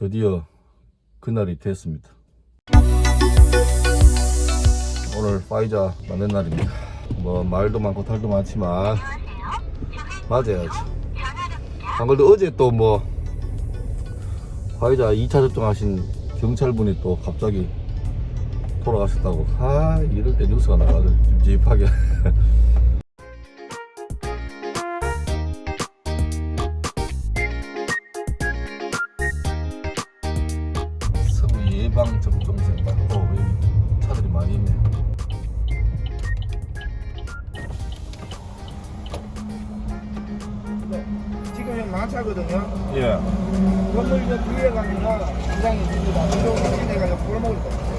드디어 그날이 됐습니다. 오늘 파이자 맞는 날입니다. 뭐 말도 많고 탈도 많지만 맞아야지. 안 그래도 어제 또뭐 화이자 2차 접종하신 경찰분이 또 갑자기 돌아가셨다고. 아 이럴 때 뉴스가 나가서 찝찝하게. 마차거든요. 예. 건물 저 뒤에 가면은 시장이 있습니다. 이쪽 시내가 골목을 거든요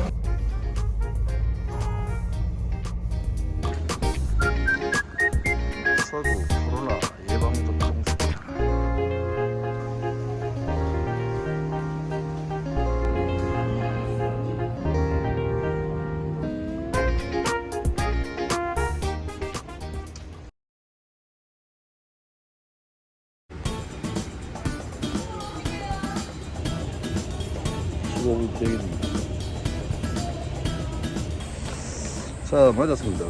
시골 대기입니다. 자, 맞았습니다.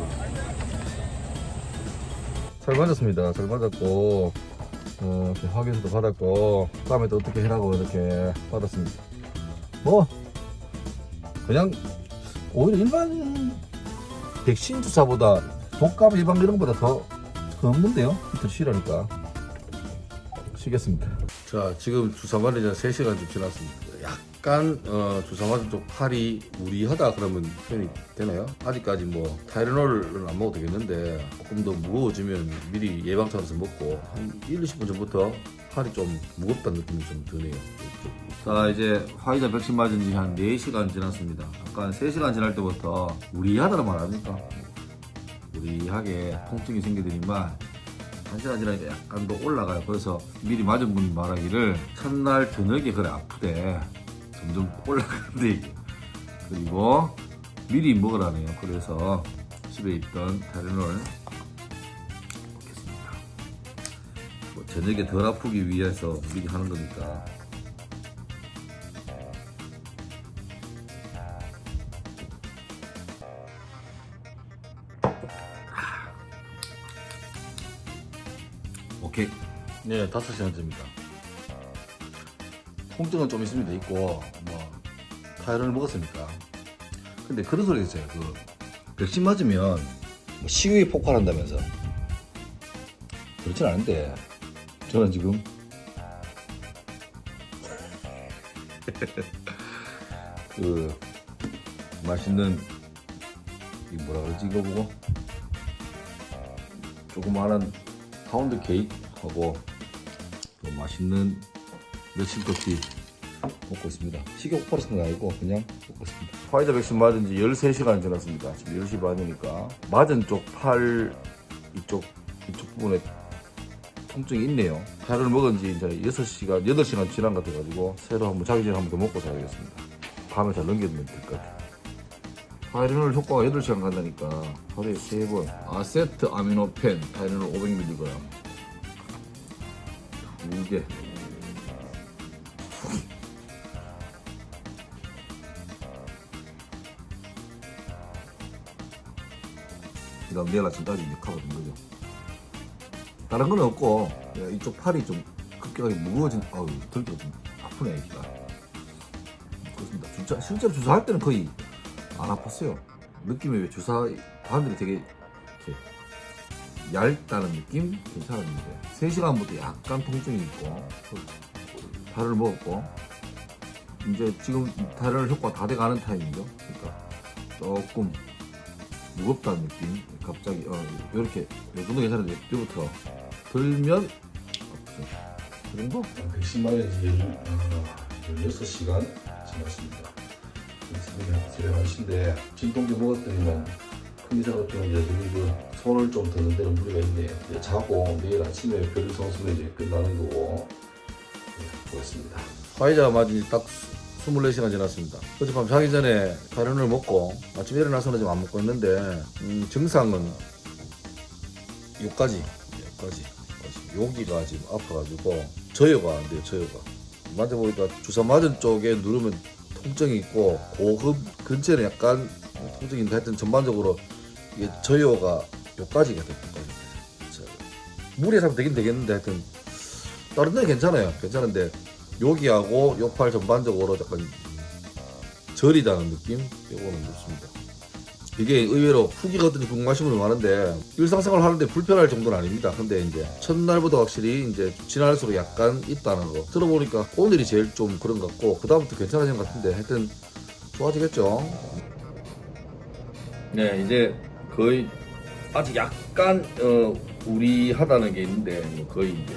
잘 맞았습니다. 잘 맞았고, 어, 이렇게 확인서도 받았고, 다음에 또 어떻게 해라고 이렇게 받았습니다. 뭐, 그냥, 오히려 일반 백신 주사보다 독감 예방 이런 것보다 더, 더 없는데요? 이틀 쉬라니까. 쉬겠습니다. 자, 지금 주사 맞은 지 3시간 좀 지났습니다. 약간, 어, 주사 맞은 쪽 팔이 무리하다 그러면 표현이 되나요? 아직까지 뭐, 타이레놀은 안 먹어도 되겠는데, 조금 더 무거워지면 미리 예방 차원에서 먹고, 한 1, 20분 전부터 팔이 좀 무겁다는 느낌이 좀 드네요. 자, 이제 화이자 백신 맞은 지 한 4시간 지났습니다. 아까 한 3시간 지날 때부터 무리하다는 말 아닙니까? 무리하게 통증이 생기더니만, 한 시간 지나니까 약간 더 올라가요. 그래서 미리 맞은 분 말하기를 첫날 저녁에 그래 아프대. 점점 올라가는데. 그리고 미리 먹으라네요. 그래서 집에 있던 타이레놀 먹겠습니다. 뭐 저녁에 덜 아프기 위해서 미리 하는 거니까. 오케이. 네, 5시간째입니다. 통증은 좀 있습니다. 있고, 뭐, 타이레놀 먹었으니까. 근데 그런 소리가 있어요. 그, 백신 맞으면 뭐 식욕이 폭발한다면서. 그렇진 않은데, 저는 지금 그, 맛있는, 이 뭐라 그러지, 이거 보고? 조그마한 파운드 케이크하고 또 맛있는 며칠 커피 먹고 있습니다. 식욕 건 아니고 그냥 먹고 있습니다. 화이자 백신 맞은 지 13시간 지났습니다. 지금 10시 반이니까 맞은 쪽 팔 이쪽 이쪽 부분에 통증이 있네요. 살을 먹은 지 이제 6시간, 8시간 지난 것 같아가지고 새로 한번 자기 전에 한번 더 먹고 자야겠습니다. 밤에 잘 넘기면 될 것 같아요. 타이레놀 효과가 8시간 간다니까 하루에 3번 아세트 아미노펜 타이레놀 500mg 2개 내일 아침까지 육하거든 그죠? 다른 건 없고 야, 이쪽 팔이 좀 급격하게 무거워진 아유 들기가 좀 아프네 여기가 그렇습니다. 주사, 실제로 주사할 때는 거의 안 아팠어요. 느낌이 왜 주사 바늘이 되게 이렇게 얇다는 느낌? 괜찮았는데 3시간부터 약간 통증이 있고 달을 먹었고 이제 지금 달을 효과 다 돼가는 타임이죠. 그러니까 조금 무겁다는 느낌 갑자기 어 이렇게 이 정도 괜찮은데 이때부터 들면 아프죠. 그 정도? 백신 맞은 지 16시간 지났습니다. 새벽, 새벽 1시인데 진통제 먹었더니만 큰 이상 없던 여전히 그 손을 좀 드는 데는 무리가 있네요. 이제 자고 내일 아침에 별성수면 이제 끝나는 거고 네, 보겠습니다. 화이자 지딱 24시간 지났습니다. 어젯밤 자기 전에 다른을 먹고 아침에 일어나서는 좀 안 먹고 있는데 음, 증상은 요까지 여기까지 여기가 지금 아파가지고 저요가 안 돼요 저요가 만져보니까 주사 맞은 쪽에 누르면 통증이 있고 고급 근처는 약간 통증이 있는데 하여튼 전반적으로 이게 저요가 요까지가 됐거든요. 무리해서 하면 되긴 되겠는데 하여튼 다른 데는 괜찮아요. 괜찮은데 여기하고 요 팔 전반적으로 약간 저리다는 느낌? 요거는 좋습니다. 이게 의외로 궁금하신 분이 많은데 일상생활 하는데 불편할 정도는 아닙니다. 근데 이제 첫날보다 확실히 이제 지날수록 약간 있다는 거 들어보니까 오늘이 제일 좀 그런 것 같고 그 다음부터 괜찮아진 것 같은데 하여튼 좋아지겠죠. 네 이제 거의 아직 약간 어, 우리 하다는 게 있는데 뭐 거의 이제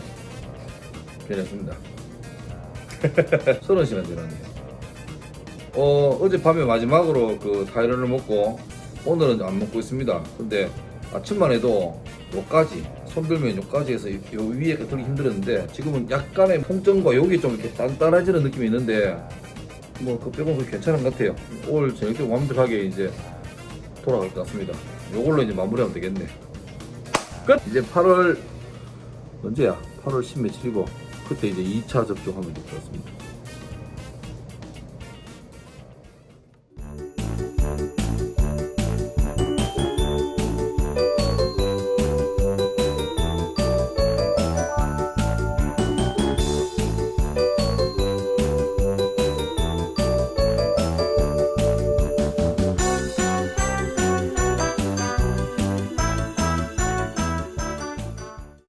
괜찮습니다. 서른 시간 지났네요. 어 어젯밤에 마지막으로 그 타이런을 먹고 오늘은 안 먹고 있습니다. 근데 아침만 해도 요까지 손 들면 요까지 해서 요 위에 들기 힘들었는데 지금은 약간의 통증과 여기 좀 이렇게 단단해지는 느낌이 있는데 뭐 그 빼고는 괜찮은 것 같아요. 오늘 저녁 때 완벽하게 이제 돌아갈 것 같습니다. 요걸로 이제 마무리하면 되겠네. 끝! 이제 8월 언제야? 8월 10 며칠이고 그때 이제 2차 접종하면 같습니다.